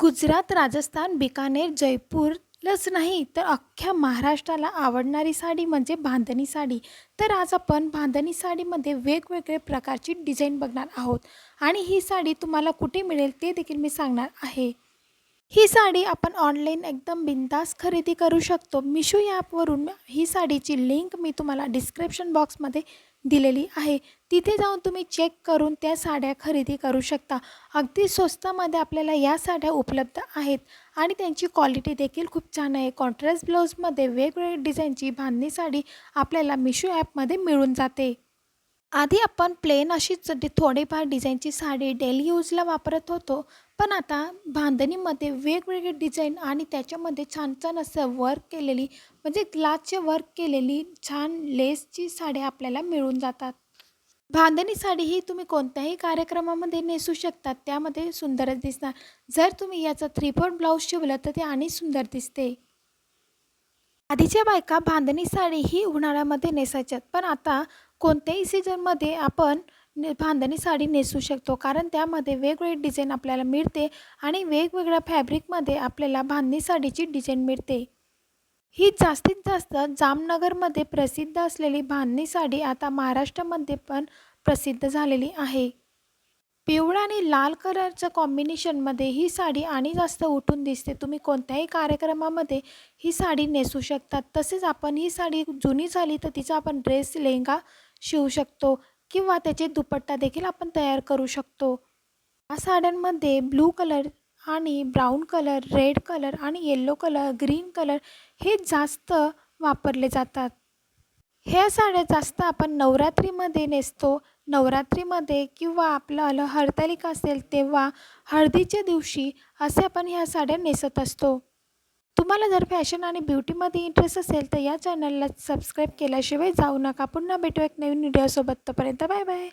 गुजरात राजस्थान बिकानेर जयपूरलाच नाही तर अख्ख्या महाराष्ट्राला आवडणारी साडी म्हणजे बांधणी साडी. तर आज आपण बांधणी साडीमध्ये वेगवेगळे प्रकारची डिझाईन बघणार आहोत. आणि ही साडी तुम्हाला कुठे मिळेल ते देखील मी सांगणार आहे. ही साडी आपण ऑनलाईन एकदम बिंदास खरेदी करू शकतो. मिशो ॲपवरून ही साडीची लिंक मी तुम्हाला डिस्क्रिप्शन बॉक्समध्ये दिलेली आहे. तिथे जाऊन तुम्ही चेक करून त्या साड्या खरेदी करू शकता. अगदी स्वस्तामध्ये आपल्याला या साड्या उपलब्ध आहेत. आणि त्यांची क्वालिटी देखील खूप छान आहे. कॉन्ट्रास्ट ब्लाऊजमध्ये वेगवेगळ्या डिझाईनची बांधणी साडी आपल्याला मिशो ॲपमध्ये मिळून जाते. आधी आपण प्लेन अशीच डि- थोडीफार डिझाईनची साडी डेली यूजला वापरत होतो. पण आता बांधणीमध्ये वेगवेगळे डिझाईन आणि त्याच्यामध्ये छान छान असं वर्क केलेली म्हणजे ग्लासचे वर्क केलेली छान लेसची साड्या आपल्याला मिळून जातात. बांधणी साडी ही तुम्ही कोणत्याही कार्यक्रमामध्ये नेसू शकतात त्यामध्ये सुंदरच दिसणार. जर तुम्ही याचा थ्री फोर ब्लाऊज शिवलं तर ते आणि सुंदर दिसते. आधीच्या बायका बांधणी साडी ही उन्हाळ्यामध्ये नेसायच्यात पण आता कोणत्याही सीझनमध्ये आपण ने बांधणी साडी नेसू शकतो. कारण त्यामध्ये वेगवेगळी डिझाईन आपल्याला मिळते आणि वेगवेगळ्या फॅब्रिकमध्ये आपल्याला बांधणी साडीची डिझाईन मिळते. ही जास्तीत जास्त जामनगरमध्ये प्रसिद्ध असलेली बांधणी साडी आता महाराष्ट्रामध्ये पण प्रसिद्ध झालेली आहे. पिवळा आणि लाल कलरच्या कॉम्बिनेशनमध्ये ही साडी आणि जास्त उठून दिसते. तुम्ही कोणत्याही कार्यक्रमामध्ये ही साडी नेसू शकतात. तसेच आपण ही साडी जुनी झाली तर तिचा आपण ड्रेस लेहंगा शिवू शकतो किंवा त्याचे दुपट्टा देखील आपण तयार करू शकतो. या साड्यांमध्ये ब्लू कलर आणि ब्राऊन कलर रेड कलर आणि येल्लो कलर ग्रीन कलर हे जास्त वापरले जातात. ह्या साड्या जास्त आपण नवरात्रीमध्ये नेसतो. नवरात्रीमध्ये किंवा आपलं हरतालिका असेल तेव्हा हळदीच्या दिवशी असे आपण ह्या साड्या नेसत असतो. तुम्हाला जर फॅशन आणि ब्युटीमध्ये इंटरेस्ट असेल तर या चॅनलला सबस्क्राईब केल्याशिवाय जाऊ नका. पुन्हा भेटू एक नवीन व्हिडिओसोबत. तोपर्यंत बाय बाय.